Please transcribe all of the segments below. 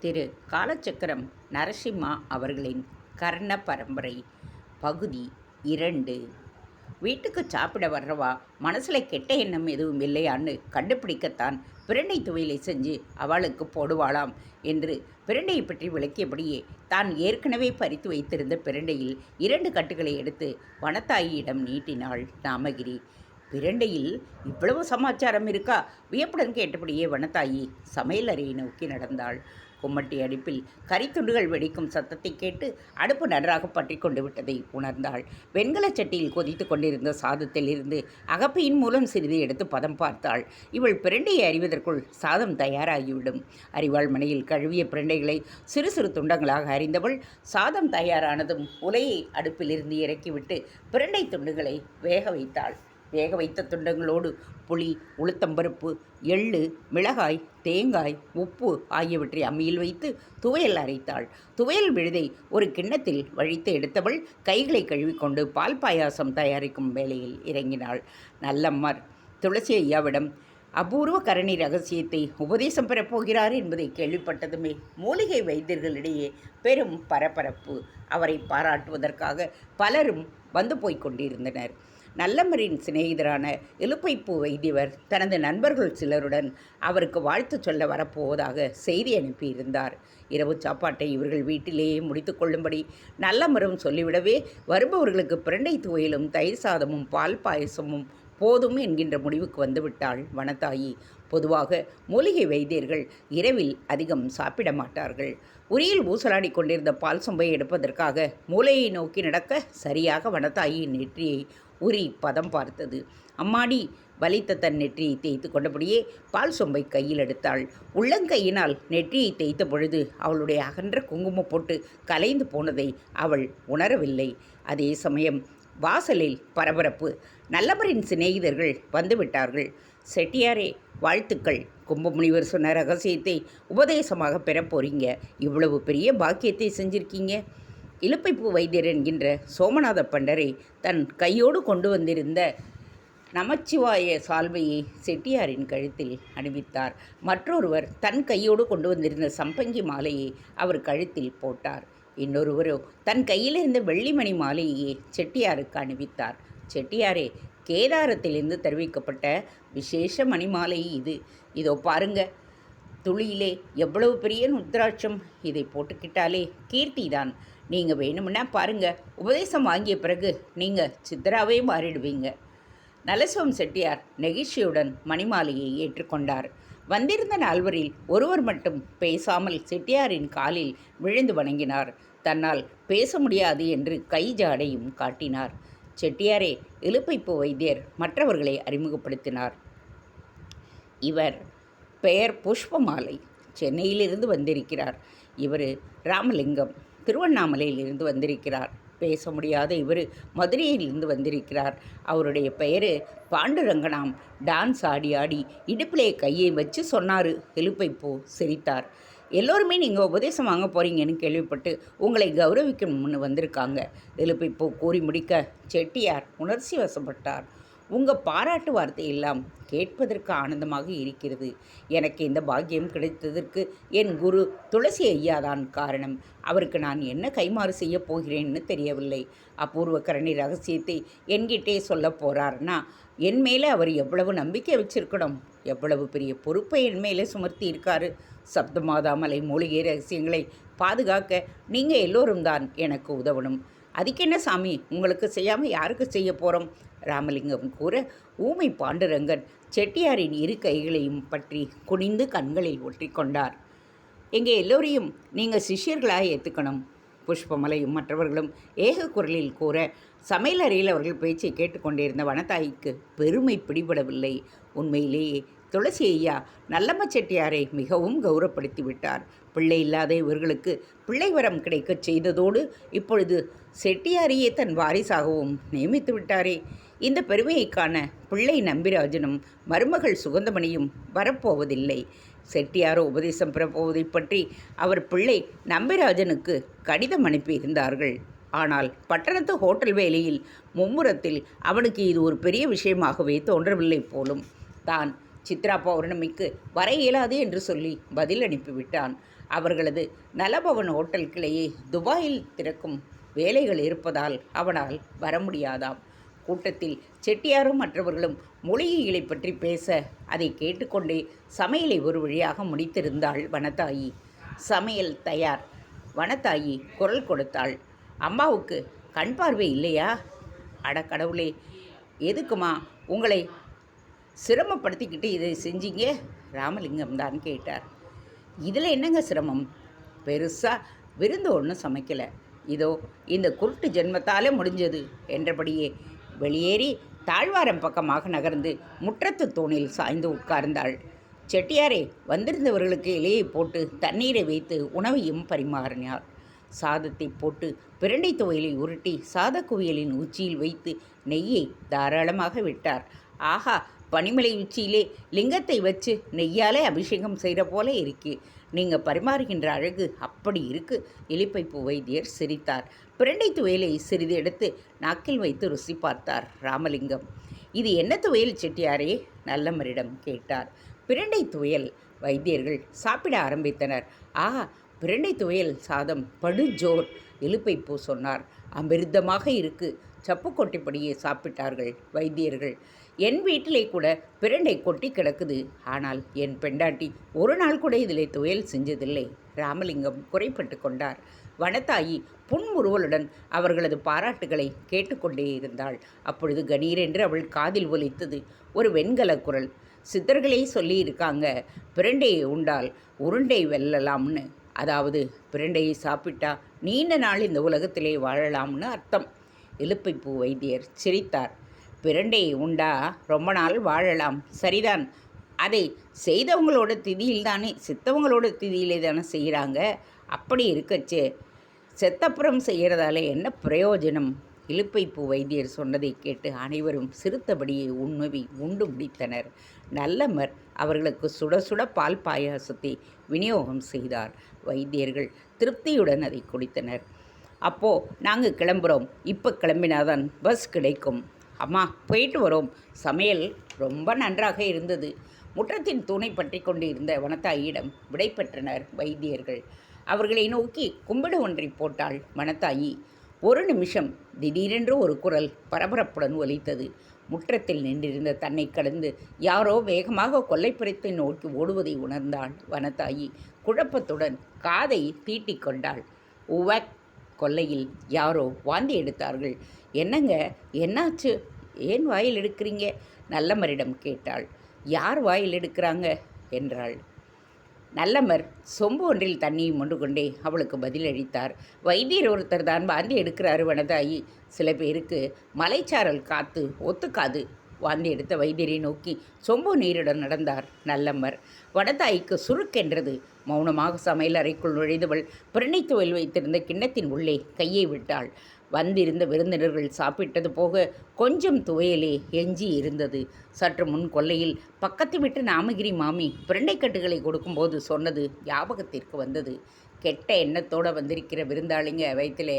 திரு காலச்சக்கரம் நரசிம்மா அவர்களின் கர்ண பரம்பரை பகுதி இரண்டு. வீட்டுக்கு சாப்பிட வர்றவா? மனசில் கெட்ட எண்ணம் எதுவும் இல்லையான்னு கண்டுபிடிக்கத்தான் பிரண்டை துவையலை செஞ்சு அவளுக்கு போடுவாளாம் என்று பிரண்டையை பற்றி விளக்கியபடியே தான் ஏற்கனவே பறித்து வைத்திருந்த பிரண்டையில் இரண்டு கட்டுகளை எடுத்து வனத்தாயியிடம் நீட்டினாள் நாமகிரி. பிரண்டையில் இவ்வளவு சமாச்சாரம் இருக்கா? வியப்புடன் கேட்டபடியே வனத்தாயி சமையலறையை நோக்கி நடந்தாள். கும்மட்டி அடுப்பில் கரித்துண்டுகள் வெடிக்கும் சத்தத்தை கேட்டு அடுப்பு நன்றாக பற்றி கொண்டு விட்டதை உணர்ந்தாள். வெண்கலச் சட்டியில் கொதித்து கொண்டிருந்த சாதத்தில் இருந்து அகப்பையின் மூலம் சிறிது எடுத்து பதம் பார்த்தாள். இவள் பிரண்டையை அறிவதற்குள் சாதம் தயாராகிவிடும். அறிவாள் மனையில் கழுவிய பிரண்டைகளை சிறு சிறு துண்டங்களாக அறிந்தவள் சாதம் தயாரானதும் உலையை அடுப்பிலிருந்து இறக்கிவிட்டு பிரண்டை துண்டுகளை வேக வைத்தாள். வேக வைத்த துண்டங்களோடு புளி உளுத்தம்பருப்பு எள்ளு மிளகாய் தேங்காய் உப்பு ஆகியவற்றை அம்மியில் வைத்து துவையல் அரைத்தாள். துவையல் விழுதை ஒரு கிண்ணத்தில் வழித்து எடுத்தவள் கைகளை கழுவிக்கொண்டு பால் பாயாசம் தயாரிக்கும் வேலையில் இறங்கினாள். நல்லம்மார் துளசி ஐயாவிடம் அபூர்வ கரணி ரகசியத்தை உபதேசம் பெறப்போகிறார் என்பதை கேள்விப்பட்டதுமே மூலிகை வைத்தியர்களிடையே பெரும் பரபரப்பு. அவரை பாராட்டுவதற்காக பலரும் வந்து போய்க் கொண்டிருந்தனர். நல்லமரின் சிநேகிதரான இலுப்பைப்பூ வைத்தியவர் தனது நண்பர்கள் சிலருடன் அவருக்கு வாழ்த்து சொல்ல வரப்போவதாக செய்தி அனுப்பியிருந்தார். இரவு சாப்பாட்டை இவர்கள் வீட்டிலேயே முடித்து கொள்ளும்படி நல்லமரும் சொல்லிவிடவே வருபவர்களுக்கு பிரண்டை துவையிலும் தயிர் சாதமும் பால் பாயசமும் போதும் என்கின்ற முடிவுக்கு வந்துவிட்டாள் வனத்தாயி. பொதுவாக மூலிகை வைத்தியர்கள் இரவில் அதிகம் சாப்பிட மாட்டார்கள். உரியில் ஊசலாடி கொண்டிருந்த பால் சொம்பை எடுப்பதற்காக மூளையை நோக்கி நடக்க சரியாக வனத்தாயின் நெற்றியை உரி பதம் பார்த்தது. அம்மாடி வலித்த தன் நெற்றியை தேய்த்து கொண்டபடியே பால் சொம்பை கையில் எடுத்தாள். உள்ளங்கையினால் நெற்றியை தேய்த்த பொழுது அவளுடைய அகன்ற குங்குமம் போட்டு கலைந்து போனதை அவள் உணரவில்லை. அதே சமயம் வாசலில் பரபரப்பு. நல்லவரின் சிநேகிதர்கள் வந்துவிட்டார்கள். செட்டியாரே வாழ்த்துக்கள். கும்பமுனிவர் சொன்ன ரகசியத்தை உபதேசமாக பெறப் போறீங்க. இவ்வளவு பெரிய பாக்கியத்தை செஞ்சிருக்கீங்க. இலுப்பைப்பூ வைத்தியர் என்கின்ற சோமநாத பண்டரை தன் கையோடு கொண்டு வந்திருந்த நமச்சிவாய சால்வையை செட்டியாரின் கழுத்தில் அணிவித்தார். மற்றொருவர் தன் கையோடு கொண்டு வந்திருந்த சம்பங்கி மாலையை அவர் கழுத்தில் போட்டார். இன்னொருவரோ தன் கையில் இருந்த வெள்ளிமணி மாலையையே செட்டியாருக்கு அணிவித்தார். செட்டியாரே கேதாரத்திலிருந்து தெரிவிக்கப்பட்ட விசேஷ மணிமாலை இது. இதோ பாருங்க துளியிலே எவ்வளவு பெரிய நுத்ராட்சம் இதை போட்டுக்கிட்டாலே கீர்த்திதான். நீங்கள் வேணும்னா பாருங்கள் உபதேசம் வாங்கிய பிறகு நீங்கள் சித்தராவே மாறிடுவீங்க. நலசுவம் செட்டியார் நெகிழ்ச்சியுடன் மணிமாலையை ஏற்றுக்கொண்டார். வந்திருந்த நால்வரில் ஒருவர் மட்டும் பேசாமல் செட்டியாரின் காலில் விழுந்து வணங்கினார். தன்னால் பேச முடியாது என்று கை ஜாடையும் காட்டினார். செட்டியாரே எழுப்பைப்பு வைத்தியர் மற்றவர்களை அறிமுகப்படுத்தினார். இவர் பெயர் புஷ்பமாலை. சென்னையிலிருந்து வந்திருக்கிறார். இவர் ராமலிங்கம். திருவண்ணாமலையிலிருந்து வந்திருக்கிறார். பேச முடியாத இவர் மதுரையிலிருந்து வந்திருக்கிறார். அவருடைய பெயர் பாண்டுரங்கனாம். டான்ஸ் ஆடி ஆடி இடுப்பிலே கையை வச்சு சொன்னார். எழுப்பைப்போ சிரித்தார். எல்லோருமே நீங்கள் உபதேசம் வாங்க போகிறீங்கன்னு கேள்விப்பட்டு உங்களை கௌரவிக்கணும்னு வந்திருக்காங்க. எழுப்பைப்போ கூறி முடிக்க செட்டியார் உணர்ச்சி வசப்பட்டார். உங்கள் பாராட்டு வார்த்தை எல்லாம் கேட்பதற்கு ஆனந்தமாக இருக்கிறது. எனக்கு இந்த பாக்கியம் கிடைத்ததற்கு என் குரு துளசி ஐயாதான் காரணம். அவருக்கு நான் என்ன கைமாறு செய்ய போகிறேன்னு தெரியவில்லை. அபூர்வ கரணி ரகசியத்தை என்கிட்டே சொல்ல போகிறார்னா என் மேலே அவர் எவ்வளவு நம்பிக்கை வச்சிருக்கணும் எவ்வளவு பெரிய பொறுப்பை என் மேலே சுமர்த்தி இருக்காரு. சப்தமாதாமலை மூலிகை ரகசியங்களை பாதுகாக்க நீங்கள் எல்லோரும் தான் எனக்கு உதவணும். அதுக்கு என்ன சாமி உங்களுக்கு செய்யாமல் யாருக்கு செய்ய போகிறோம் ராமலிங்கம் கூற ஊமை பாண்டுரங்கன் செட்டியாரின் இரு கைகளையும் பற்றி குனிந்து கண்களில் ஒற்றிக்கொண்டார் எங்கே எல்லோரையும் நீங்கள் சிஷ்யர்களாக ஏற்றுக்கணும். புஷ்பமலையும் மற்றவர்களும் ஏக குரலில் கூற சமையலறையில் அவர்கள் பேச்சை கேட்டுக்கொண்டிருந்த வனத்தாய்க்கு பெருமை பிடிபடவில்லை. உண்மையிலேயே துளசி ஐயா நல்லம்ம செட்டியாரை மிகவும் கௌரவப்படுத்தி விட்டார். பிள்ளை இல்லாத இவர்களுக்கு பிள்ளை வரம் கிடைக்கச் செய்ததோடு இப்பொழுது செட்டியாரையே தன் வாரிசாகவும் நியமித்து விட்டாரே. இந்த பெருமையைக்கான பிள்ளை நம்பிராஜனும் மருமகள் சுகந்தமணியும் வரப்போவதில்லை. செட்டியாரோ உபதேசம் பெறப்போவதை பற்றி அவர் பிள்ளை நம்பிராஜனுக்கு கடிதம் அனுப்பியிருந்தார்கள். ஆனால் பட்டணத்து ஹோட்டல் வேலையில் மும்முரத்தில் அவனுக்கு இது ஒரு பெரிய விஷயமாகவே தோன்றவில்லை போலும். தான் சித்ரா பௌர்ணமிக்கு வர இயலாது என்று சொல்லி பதில் அனுப்பிவிட்டான். அவர்களது நலபவன் ஹோட்டல் கிளையை துபாயில் திறக்கும் வேலைகள் இருப்பதால் அவனால் வர முடியாதாம். கூட்டத்தில் செட்டியாரும் மற்றவர்களும் மொழியியலை பற்றி பேச அதை கேட்டுக்கொண்டே சமையலை ஒரு வழியாக முடித்திருந்தாள் வனத்தாயி. சமையல் தயார். வனத்தாயி குரல் கொடுத்தாள். அம்மாவுக்கு கண் பார்வை இல்லையா? அட கடவுளே எதுக்குமா உங்களை சிரமப்படுத்திக்கிட்டு இதை செஞ்சீங்க? ராமலிங்கம் தான் கேட்டார். இதில் என்னங்க சிரமம்? பெருசாக விருந்து ஒன்றும் சமைக்கலை. இதோ இந்த குருட்டு ஜென்மத்தாலே முடிஞ்சது என்றபடியே வெளியேறி தாழ்வாரம் பக்கமாக நகர்ந்து முற்றத்து தூணில் சாய்ந்து உட்கார்ந்தாள். செட்டியாரே வந்திருந்தவர்களுக்கு இலையை போட்டு தண்ணீரை வைத்து உணவையும் பரிமாறினார். சாதத்தை போட்டு பிரண்டை துவையலை உருட்டி சாத குவியலின் உச்சியில் வைத்து நெய்யை தாராளமாக விட்டார். ஆஹா பனிமலை உச்சியிலே லிங்கத்தை வச்சு நெய்யாலே அபிஷேகம் செய்கிற போல இருக்கு. நீங்கள் பரிமாறுகின்ற அழகு அப்படி இருக்கு. இலிப்பைப்பு வைத்தியர் சிரித்தார். பிரண்டை துவையலை சிறிது எடுத்து நாக்கில் வைத்து ருசி பார்த்தார் ராமலிங்கம். இது என்ன துவையல் செட்டியாரே? நல்லமரிடம் கேட்டார். பிரண்டை துவையல் வைத்தியர்கள் சாப்பிட ஆரம்பித்தனர். ஆஹா பிரண்டை துவையல் சாதம் படுஜோர் எலுப்பைப்பூ சொன்னார். அமிர்தமாக இருக்கு. சப்பு கொட்டிப்படியே சாப்பிட்டார்கள் வைத்தியர்கள். என் வீட்டிலே கூட பிரண்டை கொட்டி கிடக்குது. ஆனால் என் பெண்டாட்டி ஒரு நாள் கூட இதில் துவையல் செஞ்சதில்லை. ராமலிங்கம் குறைப்பட்டு கொண்டார். வனத்தாயி புன்முறுவலுடன் அவர்களது பாராட்டுகளை கேட்டுக்கொண்டே இருந்தாள். அப்பொழுது கணீரென்று அவள் காதில் ஒலித்தது. ஒரு வெண்கல குரல். சித்தர்களே சொல்லியிருக்காங்க பிரண்டையை உண்டால் உருண்டை வெல்லலாம்னு. அதாவது பிரண்டையை சாப்பிட்டா நீண்ட நாள் இந்த உலகத்திலே வாழலாம்னு அர்த்தம். இலுப்பைப்பூ வைத்தியர் சிரித்தார். பிரண்டை உண்டா? ரொம்ப நாள் வாழலாம். சரிதான். அதை செய்தவங்களோட திதியில் தானே செத்தவங்களோட திதியிலே தானே செய்கிறாங்க? அப்படி இருக்கச்சே. செத்தப்புறம் செய்கிறதால என்ன பிரயோஜனம்? இலுப்பைப்பூ வைத்தியர் சொன்னதை கேட்டு அனைவரும் சிறுத்தபடியே உண்மை உண்டு முடித்தனர். நல்லமர் அவர்களுக்கு சுட சுட பால் பாயாசத்தை விநியோகம் செய்தார். வைத்தியர்கள் திருப்தியுடன் அதை குடித்தனர். அப்போ நாங்கள் கிளம்புறோம். இப்போ கிளம்பினாதான் பஸ் கிடைக்கும். அம்மா போயிட்டு வரோம். சமையல் ரொம்ப நன்றாக இருந்தது. முற்றத்தின் தூணை பற்றி கொண்டு இருந்த வனத்தாயிடம் விடை பெற்றனர் வைத்தியர்கள். அவர்களை நோக்கி கும்பிடு ஒன்றை போட்டாள் வனத்தாயி. ஒரு நிமிஷம் திடீரென்று ஒரு குரல் பரபரப்புடன் ஒலித்தது. முற்றத்தில் நின்றிருந்த தன்னை கடந்து யாரோ வேகமாக கொல்லைப்புறத்தை நோக்கி ஓடுவதை உணர்ந்தாள் வனத்தாயி. குழப்பத்துடன் காதை தீட்டிக்கொண்டாள் உவக் கொல்லையில் யாரோ வாந்தி எடுத்தார்கள். என்னங்க? என்னாச்சு? ஏன் வாயில் எடுக்கிறீங்க? நல்லமரிடம் கேட்டாள். யார் வாயில் எடுக்கிறாங்க? என்றாள். நல்லமர் சொம்பு ஒன்றில் தண்ணியை மொண்டு கொண்டே அவளுக்கு பதிலளித்தார் வைத்தியர் ஒருத்தர் தான் வாந்தி எடுக்கிறாரு வனதாயி. சில பேருக்கு மலைச்சாரல் காத்து ஒத்துக்காது. வாந்தி எடுத்த வைத்தியரை நோக்கி சொம்பு நீருடன் நடந்தார் நல்லம்மர் வடதாய்க்கு சுருக்கென்றது. மௌனமாக சமையல் அறைக்குள் நுழைந்தவள் பிரணை வைத்திருந்த கிண்ணத்தின் உள்ளே கையை விட்டாள். வந்திருந்த விருந்தினர்கள் சாப்பிட்டது போக கொஞ்சம் துவையலே எஞ்சி இருந்தது. சற்று முன் கொல்லையில் பக்கத்து விட்டு நாமகிரி மாமி பிரண்டைக்கட்டுகளை கொடுக்கும்போது சொன்னது ஞாபகத்திற்கு வந்தது. கெட்ட எண்ணத்தோடு வந்திருக்கிற விருந்தாளிங்க வயிற்றிலே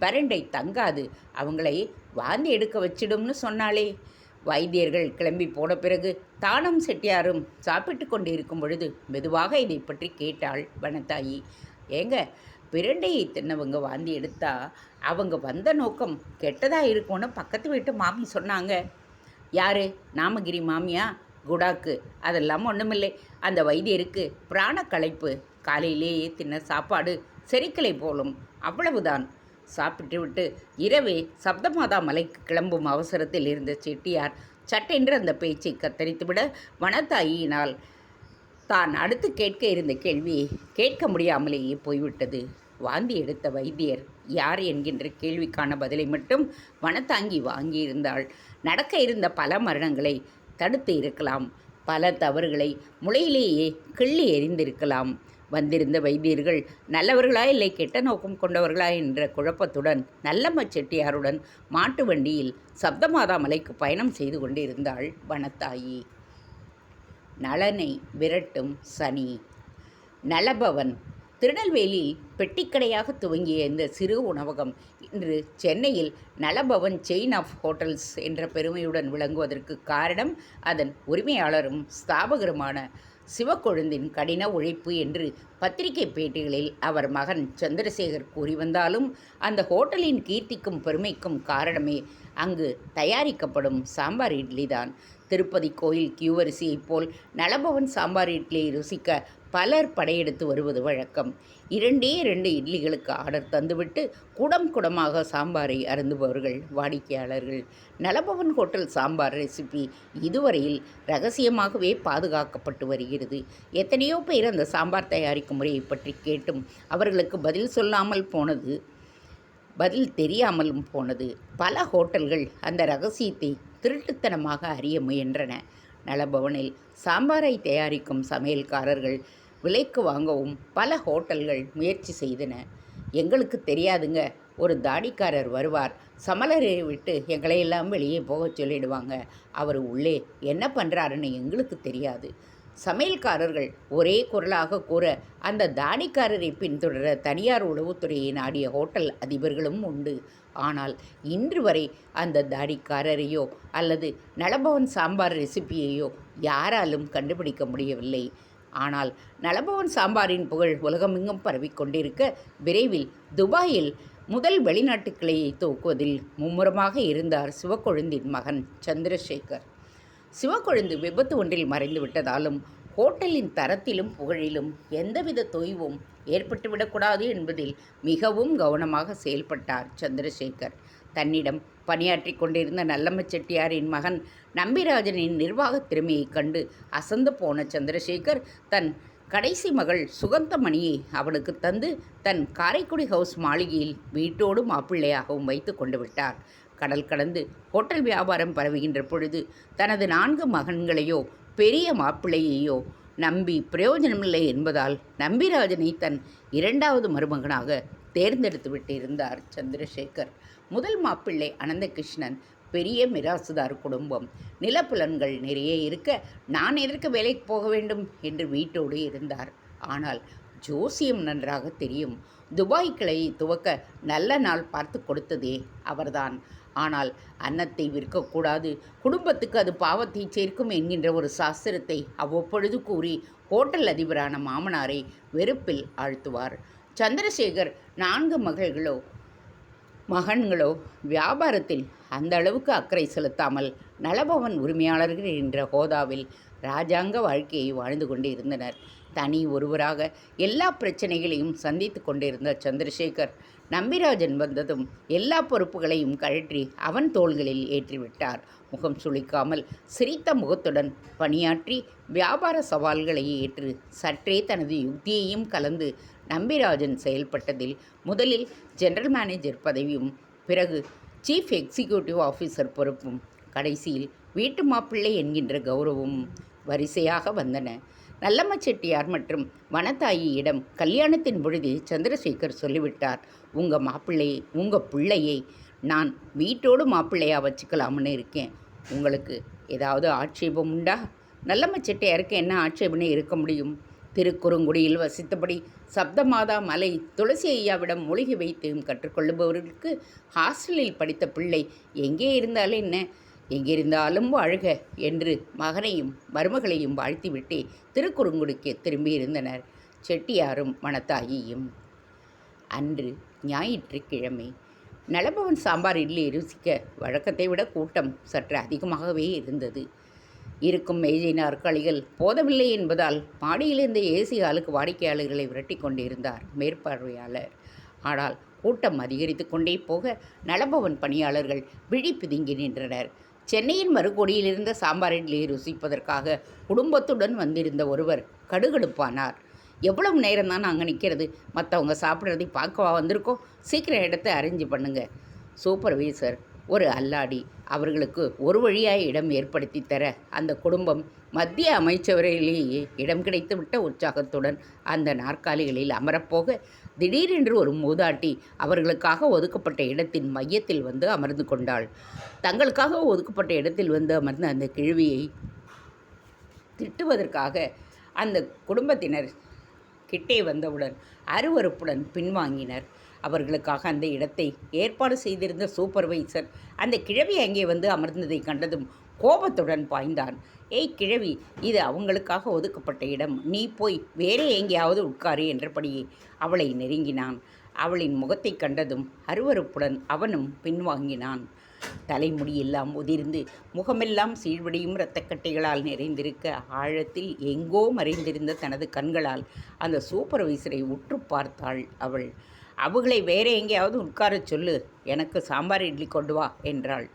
பரண்டை தங்காது அவங்களை வாந்தி எடுக்க வச்சிடும்னு சொன்னாலே வைத்தியர்கள் கிளம்பி போன பிறகு தானம் செட்டியாரும் சாப்பிட்டு கொண்டு இருக்கும் பொழுது மெதுவாக இதை பற்றி கேட்டாள் வனத்தாயி. ஏங்க பிரண்டையை தின்னவங்க வாந்தி எடுத்தா அவங்க வந்த நோக்கம் கெட்டதாக இருக்கும்னு பக்கத்து வீட்டு மாமி சொன்னாங்க. யார்? நாமகிரி மாமியா? குடாக்கு. அதெல்லாம் ஒன்றுமில்லை அந்த வைத்தியருக்கு பிராண களைப்பு காலையிலேயே தின்ன சாப்பாடு செரிக்கலை போலும். அவ்வளவுதான். சாப்பிட்டு விட்டு இரவே சப்தமாதா மலைக்கு கிளம்பும் அவசரத்தில் இருந்த செட்டியார் சட்டென்று அந்த பேச்சை கத்தரித்துவிட வனத்தாயினால் தான் அடுத்து கேட்க இருந்த கேள்வியை கேட்க முடியாமலேயே போய்விட்டது. வாந்தி எடுத்த வைத்தியர் யார் என்கின்ற கேள்விக்கான பதிலை மட்டும் வனத்தாங்கி வாங்கியிருந்தாள். நடக்க இருந்த பல மரணங்களை தடுத்து இருக்கலாம். பல தவறுகளை முளையிலேயே கிள்ளி எறிந்திருக்கலாம். வந்திருந்த வைத்தியர்கள் நல்லவர்களா இல்லை கெட்ட நோக்கம் கொண்டவர்களா என்ற குழப்பத்துடன் நல்லம்ம செட்டியாருடன் மாட்டு வண்டியில் சப்தமாதா மலைக்கு பயணம் செய்து கொண்டிருந்தாள் வனத்தாயி. நலனை விரட்டும் சனி. நலபவன் திருநெல்வேலி பெட்டிக்கடையாக துவங்கிய இந்த சிறு உணவகம் இன்று சென்னையில் நலபவன் செயின் ஆஃப் ஹோட்டல்ஸ் என்ற பெருமையுடன் விளங்குவதற்கு காரணம் அதன் உரிமையாளரும் ஸ்தாபகருமான சிவக்கொழுந்தின் கடின உழைப்பு என்று பத்திரிகை பேட்டிகளில் அவர் மகன் சந்திரசேகர் கூறி வந்தாலும் அந்த ஹோட்டலின் கீர்த்திக்கும் பெருமைக்கும் காரணமே அங்கு தயாரிக்கப்படும் சாம்பார் இட்லி தான் திருப்பதி கோயில் கியூவரிசியைப் போல் நலபவன் சாம்பார் இட்லியை ருசிக்க பலர் படையெடுத்து வருவது வழக்கம். இரண்டே இரண்டு இட்லிகளுக்கு ஆர்டர் தந்துவிட்டு குடம் குடமாக சாம்பாரை அருந்துபவர்கள் வாடிக்கையாளர்கள். நலபவன் ஹோட்டல் சாம்பார் ரெசிபி இதுவரையில் ரகசியமாகவே பாதுகாக்கப்பட்டு வருகிறது. எத்தனையோ பேர் அந்த சாம்பார் தயாரிக்கும் முறையை பற்றி கேட்டும் அவர்களுக்கு பதில் சொல்லாமல் போனது பதில் தெரியாமலும் போனது. பல ஹோட்டல்கள் அந்த ரகசியத்தை திருட்டுத்தனமாக அறிய முயன்றன. நலபவனில் சாம்பாரை தயாரிக்கும் சமையல்காரர்கள் விலைக்கு வாங்கவும் பல ஹோட்டல்கள் முயற்சி செய்தன. எங்களுக்கு தெரியாதுங்க ஒரு தாடிக்காரர் வருவார் சமலரை விட்டு எங்களையெல்லாம் வெளியே போகச் சொல்லிடுவாங்க. அவர் உள்ளே என்ன பண்ணுறாருன்னு எங்களுக்கு தெரியாது. சமையல்காரர்கள் ஒரே குரலாக கூற அந்த தாடிக்காரரை பின்தொடர தனியார் உளவுத்துறையை நாடிய ஹோட்டல் அதிபர்களும் உண்டு. ஆனால் இன்று வரை அந்த தாடிக்காரரையோ அல்லது நலபவன் சாம்பார் ரெசிபியையோ யாராலும் கண்டுபிடிக்க முடியவில்லை. ஆனால் நலபவன் சாம்பாரின் புகழ் உலகமெங்கும் பரவிக்கொண்டிருக்க விரைவில் துபாயில் முதல் வெளிநாட்டு கிளையை தூக்குவதில் மும்முரமாக இருந்தார் சிவக்கொழுந்தின் மகன் சந்திரசேகர். சிவக்கொழுந்து விபத்து ஒன்றில் மறைந்து விட்டதாலும் ஹோட்டலின் தரத்திலும் புகழிலும் எந்தவித தொய்வும் ஏற்பட்டுவிடக்கூடாது என்பதில் மிகவும் கவனமாக செயல்பட்டார் சந்திரசேகர். தன்னிடம் பணியாற்றி கொண்டிருந்த நல்லம்ம செட்டியாரின் மகன் நம்பிராஜனின் நிர்வாகத் திறமையை கண்டு அசந்து போன சந்திரசேகர் தன் கடைசி மகள் சுகந்தமணியை அவனுக்கு தந்து தன் காரைக்குடி ஹவுஸ் மாளிகையில் வீட்டோடு மாப்பிள்ளையாகவும் வைத்து கொண்டு விட்டார். கடல் கடந்து ஹோட்டல் வியாபாரம் பரவுகின்ற பொழுது தனது நான்கு மகன்களையோ பெரிய மாப்பிள்ளையையோ நம்பி பிரயோஜனமில்லை என்பதால் நம்பிராஜனை தன் இரண்டாவது மருமகனாக தேர்ந்தெடுத்து விட்டிருந்தார் சந்திரசேகர். முதல் மாப்பிள்ளை அனந்தகிருஷ்ணன் பெரிய மிராசுதார் குடும்பம். நிலப்புலன்கள் நிறைய இருக்க நான் எதற்கு வேலைக்கு போக வேண்டும் என்று வீட்டோடு இருந்தார். ஆனால் ஜோசியம் நன்றாக தெரியும். துபாய் கிளையை துவக்க நல்ல நாள் பார்த்து கொடுத்ததே அவர்தான். ஆனால் அன்னத்தை விற்கக்கூடாது. குடும்பத்துக்கு அது பாவத்தை சேர்க்கும் என்கின்ற ஒரு சாஸ்திரத்தை அவ்வப்பொழுது கூறி ஹோட்டல் அதிபரான மாமனாரை வெறுப்பில் ஆழ்த்துவார். சந்திரசேகர் நான்கு மகள்களோ மகன்களோ வியாபாரத்தில் அந்த அளவுக்கு அக்கறை செலுத்தாமல் நலபவன் உரிமையாளர்கள் என்ற ஹோதாவில் ராஜாங்க வாழ்க்கையை வாழ்ந்து கொண்டு இருந்தனர். தனி ஒருவராக எல்லா பிரச்சனைகளையும் சந்தித்து கொண்டிருந்த சந்திரசேகர் நம்பிராஜன் வந்ததும் எல்லா பொறுப்புகளையும் கழற்றி அவன் தோள்களில் ஏற்றிவிட்டார். முகம் சுளிக்காமல் சிரித்த முகத்துடன் பணியாற்றி வியாபார சவால்களை ஏற்று சற்றே தனது யுக்தியையும் கலந்து நம்பிராஜன் செயல்பட்டதில் முதலில் ஜெனரல் மேனேஜர் பதவியும் பிறகு சீஃப் எக்ஸிக்யூட்டிவ் ஆஃபீஸர் பொறுப்பும் கடைசியில் வீட்டு மாப்பிள்ளை என்கின்ற கௌரவமும் வரிசையாக வந்தன. நல்லம்ம செட்டியார் மற்றும் வனத்தாயியிடம் கல்யாணத்தின் பொழுது சந்திரசேகர் சொல்லிவிட்டார் உங்கள் மாப்பிள்ளையை உங்கள் பிள்ளையை நான் வீட்டோடு மாப்பிள்ளையாக வச்சுக்கலாம்னு இருக்கேன். உங்களுக்கு ஏதாவது ஆட்சேபம் உண்டா? நல்லம்ம செட்டியாருக்கு என்ன ஆட்சேபனை இருக்க முடியும்? திருக்குறுங்குடியில் வசித்தபடி சப்தமாதா மலை துளசி ஐயாவிடம் மூலிகை வைத்தியம் கற்றுக்கொள்ளுபவர்களுக்கு ஹாஸ்டலில் படித்த பிள்ளை எங்கே இருந்தாலும் என்ன? எங்கிருந்தாலும் வாழ்க என்று மகனையும் மருமகளையும் வாழ்த்திவிட்டு திருக்குறுங்குடிக்கு திரும்பியிருந்தனர். செட்டியாரும் மணத்தாயியும் அன்று ஞாயிற்றுக்கிழமை நலபவன் சாம்பார் இட்லி ருசிக்க வழக்கத்தை விட கூட்டம் சற்று அதிகமாகவே இருந்தது. இருக்கும் மேஜை நாற்காலிகள் போதவில்லை என்பதால் மாடியிலிருந்து ஏசி ஆளுக்கு வாடிக்கையாளர்களை விரட்டி கொண்டிருந்தார் மேற்பார்வையாளர். ஆனால் கூட்டம் அதிகரித்து கொண்டே போக நலபவன் பணியாளர்கள் விழி பிதுங்கி நின்றனர். சென்னையின் மறுகோடியில் இருந்த சாம்பார் இட்லியை ருசிப்பதற்காக குடும்பத்துடன் வந்திருந்த ஒருவர் கடுகடுப்பானார். எவ்வளவு நேரம் தான் நாங்கள் நிற்கிறது மற்றவங்க சாப்பிட்றதை பார்க்கவா வந்திருக்கோம்? சீக்கிரம் இடத்தை அரேஞ்சு பண்ணுங்க. சூப்பர்வைசர் ஒரு அல்லாடி அவர்களுக்கு ஒரு வழியாய் இடம் ஏற்படுத்தி தர அந்த குடும்பம் மத்திய அமைச்சரவையிலேயே இடம் கிடைத்துவிட்ட உற்சாகத்துடன் அந்த நாற்காலிகளில் அமரப்போக திடீரென்று ஒரு மூதாட்டி அவர்களுக்காக ஒதுக்கப்பட்ட இடத்தின் மையத்தில் வந்து அமர்ந்து கொண்டாள். தங்களுக்காக ஒதுக்கப்பட்ட இடத்தில் வந்து அமர்ந்த அந்த கிழவியை திட்டுவதற்காக அந்த குடும்பத்தினர் கிட்டே வந்தவுடன் அருவருப்புடன் பின்வாங்கினர். அவர்களுக்காக அந்த இடத்தை ஏற்பாடு செய்திருந்த சூப்பர்வைசர் அந்த கிழவி அங்கே வந்து அமர்ந்ததை கண்டதும் கோபத்துடன் பாய்ந்தான். ஏய் கிழவி இது அவங்களுக்காக ஒதுக்கப்பட்ட இடம். நீ போய் வேறே எங்கேயாவது உட்காரு என்றபடியே அவளை நெருங்கினான். அவளின் முகத்தை கண்டதும் அருவருப்புடன் அவனும் பின்வாங்கினான். தலைமுடியெல்லாம் உதிர்ந்து முகமெல்லாம் சீழ்வடியும் இரத்தக்கட்டைகளால் நிறைந்திருக்க ஆழத்தில் எங்கோ மறைந்திருந்த தனது கண்களால் அந்த சூப்பர்வைசரை உற்று பார்த்தாள் அவள். அவங்களை வேற எங்கேயாவது உட்கார சொல்லு. எனக்கு சாம்பார் இட்லி கொண்டு வா என்றாள்.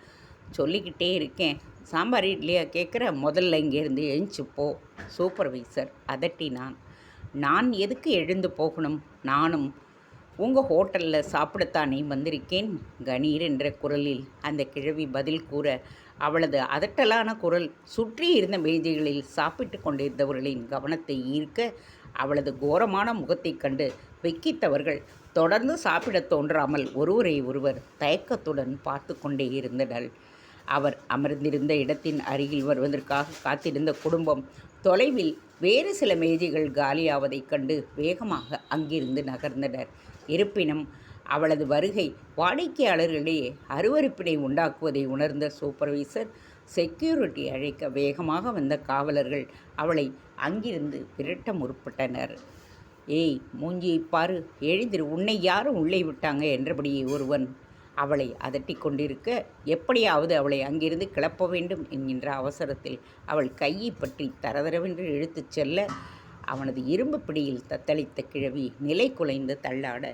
சொல்லிக்கிட்டே இருக்கேன். சாம்பார் இட்லியாக கேட்குற முதல்ல இங்கேருந்து எழுந்து போ. சூப்பர்வைசர் அதட்டினான். நான் எதுக்கு எழுந்து போகணும்? நானும் உங்கள் ஹோட்டலில் சாப்பிடத்தானே வந்திருக்கேன்? கணீர் என்ற குரலில் அந்த கிழவி பதில் கூற அவளது அதட்டலான குரல் சுற்றி இருந்த மேஜைகளில் சாப்பிட்டு கொண்டிருந்தவர்களின் கவனத்தை ஈர்க்க அவளது கோரமான முகத்தைக் கண்டு வெக்கித்தவர்கள் தொடர்ந்து சாப்பிடத் தோன்றாமல் ஒருவரை ஒருவர் தயக்கத்துடன் பார்த்து கொண்டே இருந்தனர். அவர் அமர்ந்திருந்த இடத்தின் அருகில் வருவதற்காக காத்திருந்த குடும்பம் தொலைவில் வேறு சில மேஜைகள் காலியாவதைக் கண்டு வேகமாக அங்கிருந்து நகர்ந்தனர். இருப்பினும் அவளது வருகை வாடிக்கையாளர்களிடையே அருவருப்பினை உண்டாக்குவதை உணர்ந்த சூப்பர்வைசர் செக்யூரிட்டி அழைக்க வேகமாக வந்த காவலர்கள் அவளை அங்கிருந்து விரட்ட முற்பட்டனர். ஏய் மூஞ்சியை பாரு. எழுந்திரு. உன்னை யாரும் உள்ளே விட்டாங்க என்றபடியே ஒருவன் அவளை அதட்டி கொண்டிருக்க எப்படியாவது அவளை அங்கிருந்து கிளப்ப வேண்டும் என்கின்ற அவசரத்தில் அவள் கையை பற்றி தரதரவென்று இழுத்துச் செல்ல அவனது இரும்பு பிடியில் தத்தளித்த கிழவி நிலை குலைந்து தள்ளாட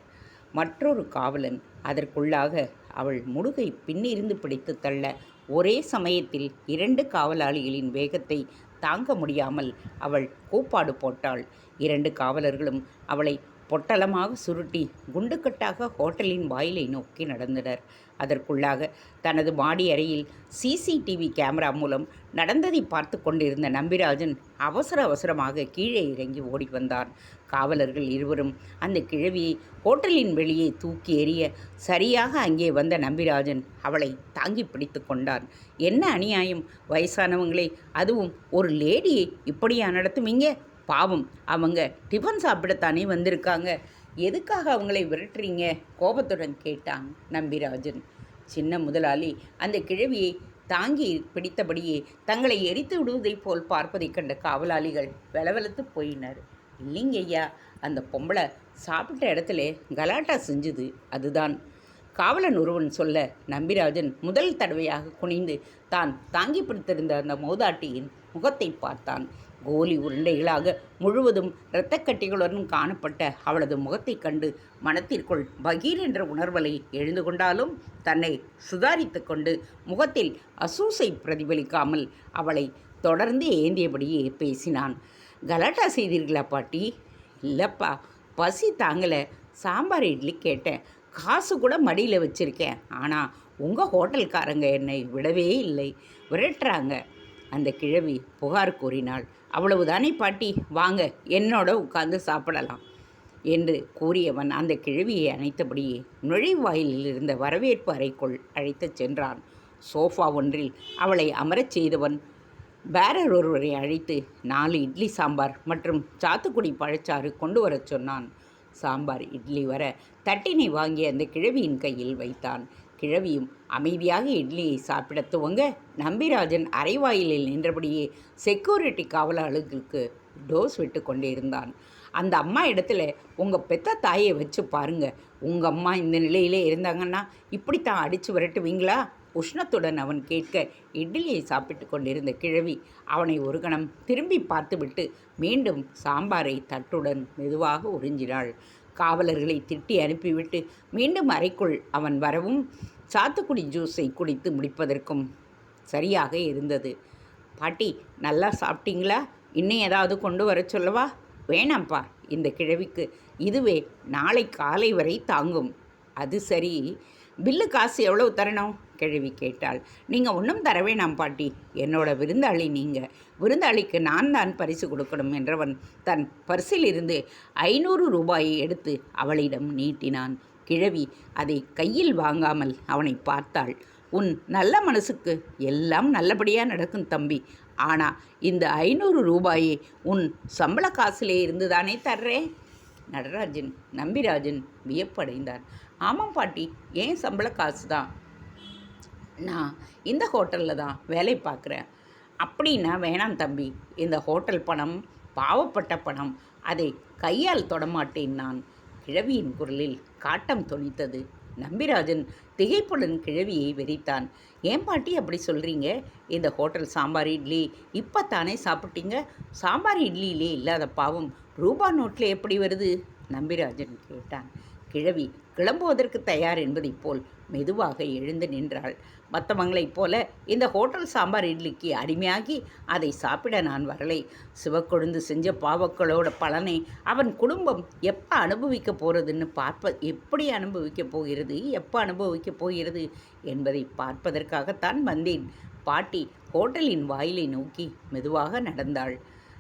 மற்றொரு காவலன் அதற்குள்ளாக அவள் முடுகை பின்னிருந்து பிடித்து தள்ள ஒரே சமயத்தில் இரண்டு காவலாளிகளின் வேகத்தை தாங்க முடியாமல் அவள் கூப்பாடு போட்டாள். இரண்டு காவலர்களும் அவளை பொட்டலமாக சுருட்டி குண்டுக்கட்டாக ஹோட்டலின் வாயிலை நோக்கி நடந்தனர். அதற்குள்ளாக தனது மாடி அறையில் சிசிடிவி கேமரா மூலம் நடந்ததை பார்த்து கொண்டிருந்த நம்பிராஜன் அவசர அவசரமாக கீழே இறங்கி ஓடி வந்தான். காவலர்கள் இருவரும் அந்த கிழவியை ஹோட்டலின் வெளியே தூக்கி எறிய சரியாக அங்கே வந்த நம்பிராஜன் அவளை தாங்கி பிடித்து கொண்டான். என்ன அநியாயம்? வயசானவங்களை அதுவும் ஒரு லேடியை இப்படியா நடத்துவீங்க பாவம். அவங்க டிஃபன் சாப்பிடத்தானே வந்திருக்காங்க. எதுக்காக அவங்களை விரட்டுறீங்க? கோபத்துடன் கேட்டான் நம்பிராஜன். சின்ன முதலாளி அந்த கிழவியை தாங்கி பிடித்தபடியே தங்களை எரித்து விடுவதைப் போல் பார்ப்பதைக் கண்ட காவலாளிகள் வெலவெலத்து போயினர். இல்லைங்க ஐயா அந்த பொம்பளை சாப்பிட்ட இடத்துல கலாட்டா செஞ்சுது அதுதான். காவலன் ஒருவன் சொல்ல நம்பிராஜன் முதல் தடவையாக குனிந்து தான் தாங்கி பிடித்திருந்த அந்த மோதாட்டியின் முகத்தை பார்த்தான். கோலி உருண்டைகளாக முழுவதும் இரத்தக்கட்டிகளுடன் காணப்பட்ட அவளது முகத்தைக் கண்டு மனத்திற்குள் பகீர் என்ற உணர்வலை எழுந்து கொண்டாலும் தன்னை சுதாரித்து கொண்டு முகத்தில் அசூசை பிரதிபலிக்காமல் அவளை தொடர்ந்து ஏந்தியபடியே பேசினான். கலாட்டா செய்தீர்களா பாட்டி? இல்லைப்பா பசி தாங்கலை. சாம்பார் இட்லி கேட்டேன். காசு கூட மடியில் வச்சுருக்கேன். ஆனால் உங்கள் ஹோட்டல்காரங்க என்னை விடவே இல்லை. விரட்டுறாங்க. அந்த கிழவி புகார் கூறினாள். அவ்வளவுதானே பாட்டி வாங்க என்னோட உட்கார்ந்து சாப்பிடலாம் என்று கூறியவன் அந்த கிழவியை அணைத்தபடியே நுழைவாயிலில் இருந்த வரவேற்பு அறைக்குள் அழைத்துச் சென்றான். சோஃபா ஒன்றில் அவளை அமரச் செய்தவன் பேரர் ஒருவரை அழைத்து நாலு இட்லி சாம்பார் மற்றும் சாத்துக்குடி பழச்சாறு கொண்டு வரச் சொன்னான். சாம்பார் இட்லி வர தட்டினை வாங்கி அந்த கிழவியின் கையில் வைத்தான். கிழவியும் அமைதியாக இட்லியை சாப்பிட துவங்க நம்பிராஜன் அரைவாயிலில் நின்றபடியே செக்யூரிட்டி காவலாளர்களுக்கு டோஸ் விட்டு கொண்டே இருந்தான் அந்த அம்மா இடத்துல உங்கள் பெத்த தாயை வச்சு பாருங்க. உங்கள் அம்மா இந்த நிலையிலே இருந்தாங்கன்னா இப்படித்தான் அடித்து விரட்டுவீங்களா? உஷ்ணத்துடன் அவன் கேட்க இட்லியை சாப்பிட்டு கொண்டிருந்த கிழவி அவனை ஒரு கணம் திரும்பி பார்த்துவிட்டு மீண்டும் சாம்பாரை தட்டுடன் மெதுவாக உறிஞ்சினாள். காவலர்களை திட்டி அனுப்பிவிட்டு மீண்டும் அறைக்குள் அவன் வரவும் சாத்துக்குடி ஜூஸை குடித்து முடிப்பதற்கும் சரியாக இருந்தது. பாட்டி நல்லா சாப்பிட்டீங்களா? இன்னும் ஏதாவது கொண்டு வர சொல்லவா? வேணாம்ப்பா இந்த கிழவிக்கு இதுவே நாளை காலை வரை தாங்கும். அது சரி. பில்லு காசு எவ்வளவு தரணும்? கிழவி கேட்டாள். நீங்கள் ஒன்றும் தர வேணாம் பாட்டி. என்னோட விருந்தாளி நீங்கள் விருந்தாளிக்கு நான் தான் பரிசு கொடுக்கணும் என்றவன் தன் பர்சில் இருந்து ஐநூறு ரூபாயை எடுத்து அவளிடம் நீட்டினான். கிழவி அதை கையில் வாங்காமல் அவனை பார்த்தாள். உன் நல்ல மனசுக்கு எல்லாம் நல்லபடியாக நடக்கும் தம்பி. ஆனால் இந்த ஐநூறு ரூபாயை உன் சம்பள காசிலே இருந்து தானே தர்றேன் நடராஜன் நம்பிராஜன் வியப்படைந்தார். ஆமாம் பாட்டி. ஏன் சம்பள காசு தான் நான் இந்த ஹோட்டலில் தான் வேலை பார்க்குறேன். அப்படின்னா வேணாம் தம்பி. இந்த ஹோட்டல் பணம் பாவப்பட்ட பணம் அதை கையால் தொடமாட்டேன் நான். கிழவியின் குரலில் காட்டம் தொனித்தது. நம்பிராஜன் திகைப்புடன் கிழவியை வெறித்தான். ஏன் பாட்டி அப்படி சொல்கிறீங்க இந்த ஹோட்டல் சாம்பார் இட்லி இப்போ தானே சாப்பிட்டீங்க? சாம்பார் இட்லியிலே இல்லாத பாவம் ரூபா நோட்டில் எப்படி வருது? நம்பிராஜன் கேட்டான். கிழவி கிளம்புவதற்கு தயார் என்பதைப் போல் மெதுவாக எழுந்து நின்றாள். மற்றவங்களைப் போல இந்த ஹோட்டல் சாம்பார் இட்லிக்கு அடிமையாகி அதை சாப்பிட நான் வரலை. சிவக்கொழுந்து செஞ்ச பாவக்களோட பலனை அவன் குடும்பம் எப்போ அனுபவிக்க போகிறதுன்னு பார்ப்ப எப்படி அனுபவிக்க போகிறது எப்போ அனுபவிக்க போகிறது என்பதை பார்ப்பதற்காகத்தான் வந்தேன். பாட்டி ஹோட்டலின் வாயிலை நோக்கி மெதுவாக நடந்தாள்.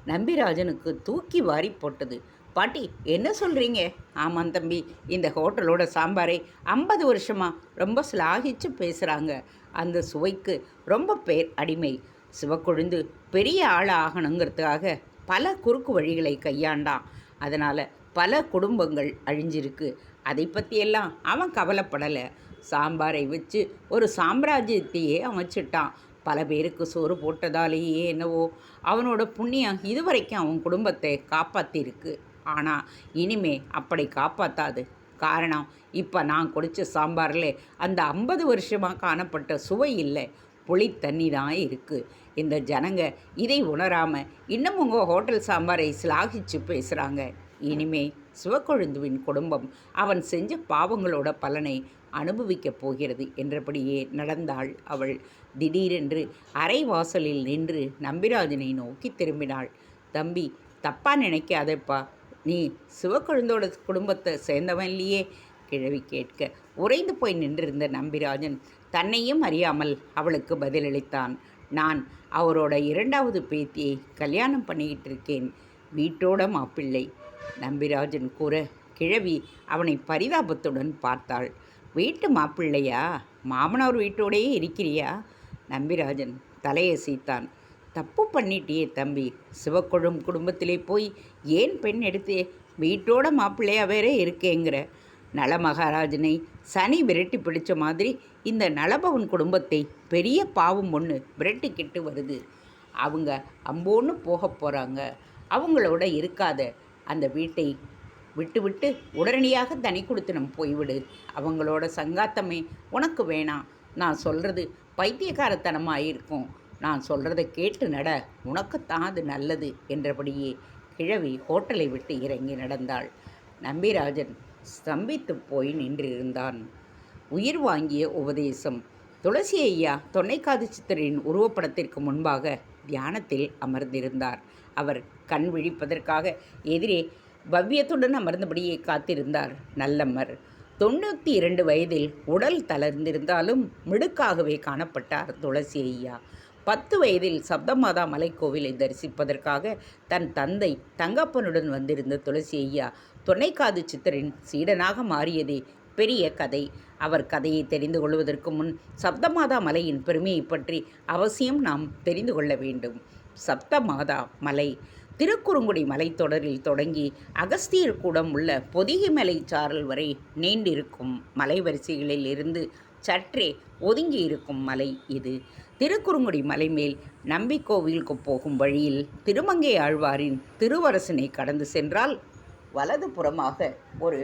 நம்பிராஜனுக்கு தூக்கி வாரி போட்டது. பாட்டி என்ன சொல்கிறீங்க ஆமாம் தம்பி இந்த ஹோட்டலோட சாம்பாரை ஐம்பது வருஷமாக ரொம்ப சிலாகிச்சு பேசுகிறாங்க அந்த சுவைக்கு ரொம்ப பேர் அடிமை. சிவக்கொழுந்து பெரிய ஆள் ஆகணுங்கிறதுக்காக பல குறுக்கு வழிகளை கையாண்டான். அதனால் பல குடும்பங்கள் அழிஞ்சிருக்கு. அதை பற்றியெல்லாம் அவன் கவலைப்படலை. சாம்பாரை வச்சு ஒரு சாம்ராஜ்யத்தையே அமைச்சிட்டான். பல பேருக்கு சோறு போட்டதாலேயே என்னவோ அவனோட புண்ணியம் இதுவரைக்கும் அவன் குடும்பத்தை காப்பாற்றிருக்கு ஆனால் இனிமே அப்படி காப்பாற்றாது காரணம் இப்போ நான் குடித்த சாம்பாரில் அந்த ஐம்பது வருஷமாக காணப்பட்ட சுவை இல்லை. புளி தண்ணி தான் இருக்குது இந்த ஜனங்க இதை உணராமல் இன்னும் உங்கள் ஹோட்டல் சாம்பாரை சிலாகிச்சு பேசுகிறாங்க இனிமே சிவக்கொழுந்துவின் குடும்பம் அவன் செஞ்ச பாவங்களோட பலனை அனுபவிக்கப் போகிறது என்றபடியே நடந்தாள் அவள். திடீரென்று அரை வாசலில் நின்று நம்பிராஜனை நோக்கி திரும்பினாள். தம்பி தப்பா நினைக்காதேப்பா. நீ சிவக்கொழுந்தோட குடும்பத்தை சேர்ந்தவன் இல்லையே? கிழவி கேட்க. உறைந்து போய் நின்றிருந்த நம்பிராஜன் தன்னையும் அறியாமல் அவளுக்கு பதிலளித்தான். நான் அவரோட இரண்டாவது பேத்தியை கல்யாணம் பண்ணிக்கிட்டு இருக்கேன் வீட்டோட மாப்பிள்ளை நம்பிராஜன் கூற கிழவி அவனை பரிதாபத்துடன் பார்த்தாள். வீட்டு மாப்பிள்ளையா? மாமனார் வீட்டோடையே இருக்கிறியா? நம்பிராஜன் தலையசைத்தான். தப்பு பண்ணிட்டியே தம்பி. சிவக்கொழும் குடும்பத்திலே போய் ஏன் பெண் எடுத்தே வீட்டோட மாப்பிள்ளையா வேற இருக்கேங்கிற. நல மகாராஜனை சனி விரட்டி பிடிச்ச மாதிரி இந்த நலபவன் குடும்பத்தை பெரிய பாவம் ஒன்று விரட்டிக்கிட்டு வருது. அவங்க அம்போன்னு போக போகிறாங்க அவங்களோட இருக்காத அந்த வீட்டை விட்டு விட்டு உடனடியாக தனி கொடுத்தனம் போய்விடு. அவங்களோட சங்காத்தமே உனக்கு வேணாம். நான் சொல்கிறது பைத்தியக்காரத்தனமாக இருக்கும் நான் சொல்கிறத கேட்டு நட உனக்குத்தான் அது நல்லது என்றபடியே கிழவி ஹோட்டலை விட்டு இறங்கி நடந்தாள். நம்பிராஜன் ஸ்தம்பித்து போய் நின்றிருந்தான். உயிர் வாங்கிய உபதேசம். துளசி ஐயா தொன்னைக்காது சித்தரின் உருவப்படத்திற்கு முன்பாக தியானத்தில் அமர்ந்திருந்தார். அவர் கண் விழிப்பதற்காக எதிரே பவ்யத்துடன் அமர்ந்தபடியே காத்திருந்தார் நல்லம்மர். தொண்ணூற்றி இரண்டு வயதில் உடல் தளர்ந்திருந்தாலும் மிடுக்காகவே காணப்பட்டார் துளசி ஐயா. பத்து வயதில் சப்தமாதா மலைக்கோவிலை தரிசிப்பதற்காக தன் தந்தை தங்கப்பனுடன் வந்திருந்த துளசி ஐயா துணைக்காது சித்தரின் சீடனாக மாறியதே பெரிய கதை. அவர் கதையை தெரிந்து கொள்வதற்கு முன் சப்தமாதா மலையின் பெருமையை பற்றி அவசியம் நாம் தெரிந்து கொள்ள வேண்டும். சப்தமாதா மலை திருக்குறுங்குடி மலைத்தொடரில் தொடங்கி அகஸ்தியர் கூடம் உள்ள பொதிகை மலை சாரல் வரை நீண்டிருக்கும் மலைவரிசைகளில் இருந்து சற்றே ஒதுங்கி இருக்கும் மலை இது. திருக்குறுங்குடி மலை மேல் நம்பிக்கோவிலுக்கு போகும் வழியில் திருமங்கை ஆழ்வாரின் திருவரசனை கடந்து சென்றால் வலது புறமாக ஒரு